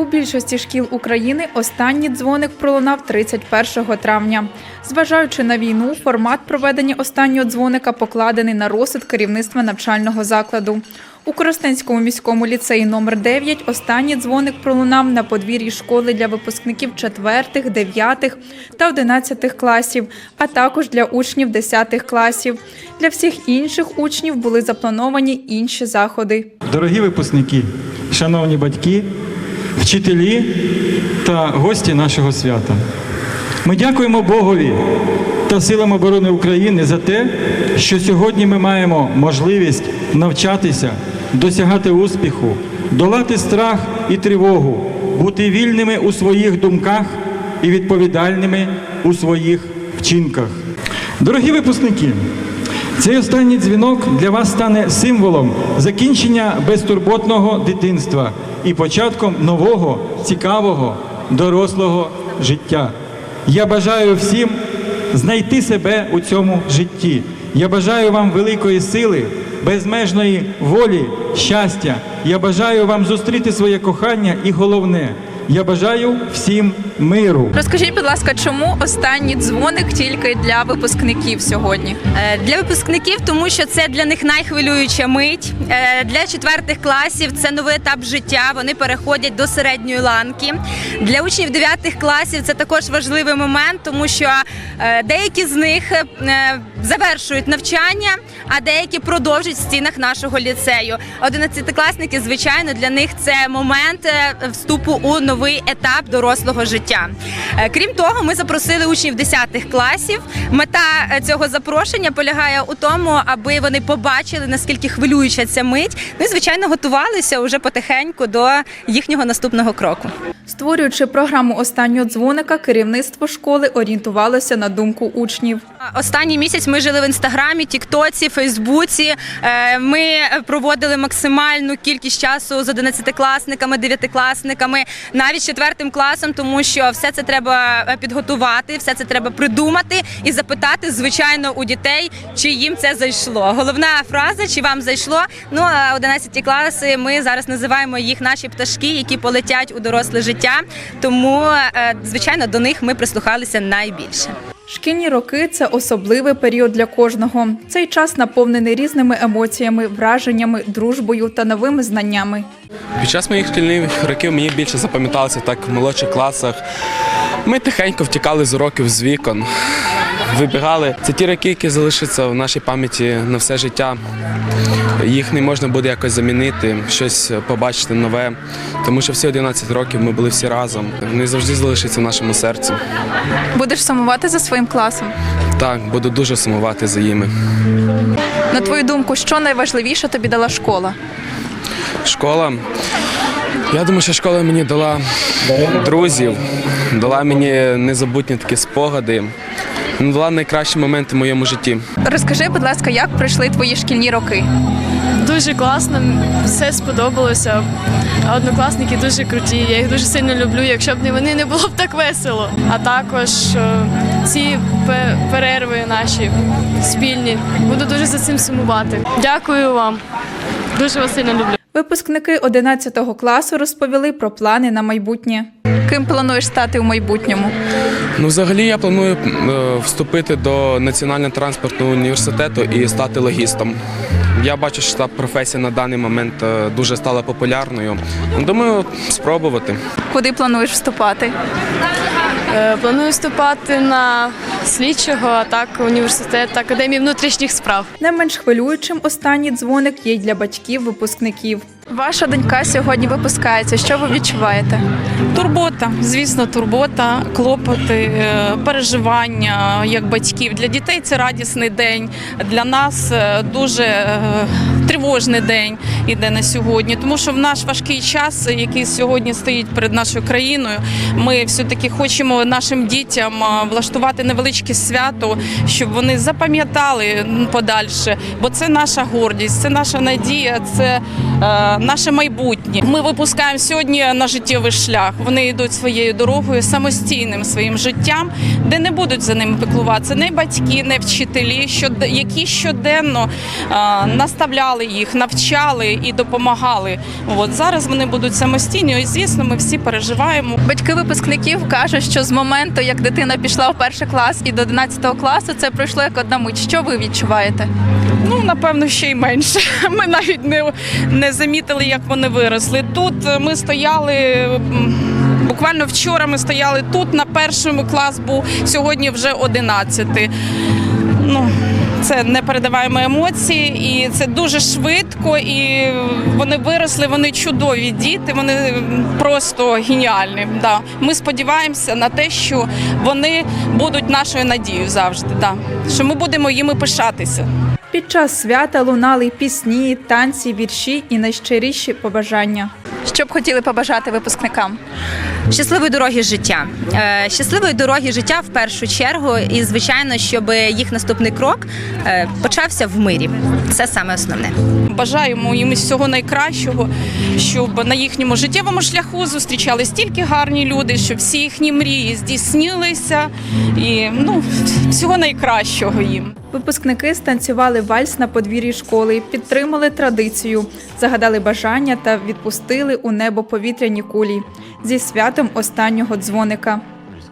У більшості шкіл України останній дзвоник пролунав 31 травня. Зважаючи на війну, формат проведення останнього дзвоника покладений на розсуд керівництва навчального закладу. У Коростенському міському ліцеї номер 9 останній дзвоник пролунав на подвір'ї школи для випускників 4, 9 та 11 класів, а також для учнів 10 класів. Для всіх інших учнів були заплановані інші заходи. Дорогі випускники, шановні батьки, вчителі та гості нашого свята. Ми дякуємо Богові та силам оборони України за те, що сьогодні ми маємо можливість навчатися, досягати успіху, долати страх і тривогу, бути вільними у своїх думках і відповідальними у своїх вчинках. Дорогі випускники, цей останній дзвінок для вас стане символом закінчення безтурботного дитинства і початком нового, цікавого, дорослого життя. Я бажаю всім знайти себе у цьому житті. Я бажаю вам великої сили, безмежної волі, щастя. Я бажаю вам зустріти своє кохання і головне, я бажаю всім миру. Розкажіть, будь ласка, чому останній дзвоник тільки для випускників сьогодні? Е, Для випускників, тому що це для них найхвилююча мить. Е, Для четвертих класів це новий етап життя. Вони переходять до середньої ланки. Для учнів дев'ятих класів це також важливий момент, тому що е, деякі з них завершують навчання, а деякі продовжують в стінах нашого ліцею. Одинадцятикласники, звичайно, для них це момент вступу у новий етап дорослого життя. Е, Крім того, ми запросили учнів 10 класів. Мета е, цього запрошення полягає у тому, аби вони побачили наскільки хвилююча ця мить. Ну і звичайно готувалися уже потихеньку до їхнього наступного кроку. Створюючи програму останнього дзвоника, керівництво школи орієнтувалося на думку учнів. Останній місяць ми жили в інстаграмі, Тіктоці, Фейсбуці. Е, Ми проводили максимальну кількість часу з 11-класниками, 9-класниками, навіть з четвертим класом, тому що все це треба е, підготувати, все це треба придумати і запитати, звичайно, у дітей, чи їм це зайшло. Головна фраза, чи вам зайшло. Ну а 11 класи ми зараз називаємо їх наші пташки, які полетять у доросле життя. Тому, е, звичайно, до них ми прислухалися найбільше. Шкільні роки це особливий період для кожного. Цей час наповнений різними емоціями, враженнями, дружбою та новими знаннями. Під час моїх шкільних років мені більше запам'яталося так в молодших класах. Ми тихенько втікали з уроків з вікон, вибігали. Це ті роки, які залишаться в нашій пам'яті на все життя. Їх не можна буде якось замінити, щось побачити нове. Тому що всі 11 років ми були всі разом. Вони завжди залишаться в нашому серці. Будеш сумувати за своїм класом. Так, буду дуже сумувати за ними. На твою думку, що найважливіше тобі дала школа? Школа. Я думаю, що школа мені дала друзів, дала мені незабутні такі спогади, дала найкращі моменти в моєму житті. Розкажи, будь ласка, як пройшли твої шкільні роки? Дуже класно, все сподобалося. А Однокласники дуже круті. Я їх дуже сильно люблю. Якщо б не вони, не було б так весело. А також е, ці перерви наші спільні. Буду дуже за цим сумувати. Дякую вам. Дуже вас сильно люблю. Випускники 11 класу розповіли про плани на майбутнє. Ким плануєш стати у майбутньому? Ну, взагалі, я планую е, вступити до Національного транспортного університету і стати логістом. Я бачу, що та професія на даний момент е, дуже стала популярною. Думаю, спробувати. Куди плануєш вступати? Е, Планую вступати на слідчого, а так університет Академії внутрішніх справ. Не менш хвилюючим останній дзвоник є й для батьків випускників. Ваша донька сьогодні випускається. Що ви відчуваєте? Турбота, звісно, турбота, клопоти, е, переживання як батьків. Для дітей це радісний день. Для нас е, дуже е, тривожний день іде на сьогодні, тому що в наш важкий час, який сьогодні стоїть перед нашою країною, ми все-таки хочемо нашим дітям влаштувати невеличке свято, щоб вони запам'ятали подальше, бо це наша гордість, це наша надія, це е, наше майбутнє. Ми випускаємо сьогодні на життєвий шлях. Вони йдуть своєю дорогою самостійним своїм життям, де не будуть за ними піклуватися не батьки, не вчителі, які щоденно е, наставляли підтримували їх, навчали і допомагали. От зараз вони будуть самостійні. І звісно, ми всі переживаємо. Батьки випускників кажуть, що з моменту, як дитина пішла в перший клас і до 11 класу, це пройшло як одна мить. Що ви відчуваєте? Ну, напевно, ще й менше. Ми навіть не, не замітили, як вони виросли. Тут е, ми стояли. Буквально вчора ми стояли тут, на першому клас був, сьогодні вже 11. Ну, це непередаваємо емоції, і це дуже швидко. І вони виросли, вони чудові діти, вони просто геніальні. Да. Ми сподіваємося на те, що вони будуть нашою надією завжди. Да. Що ми будемо їми пишатися. Під час свята лунали пісні, танці, вірші і найщиріші побажання. Що б хотіли побажати випускникам? Щасливої дороги життя. Е, Щасливої дороги життя в першу чергу, і звичайно, щоб їх наступний крок е, почався в мирі. Це саме основне. Бажаємо їм всього найкращого, щоб на їхньому життєвому шляху зустрічали стільки гарні люди, щоб всі їхні мрії здійснилися. І ну, всього найкращого їм. Випускники станцювали вальс на подвір'ї школи, підтримали традицію, загадали бажання та відпустили у небо повітряні кулі зі святом останнього дзвоника.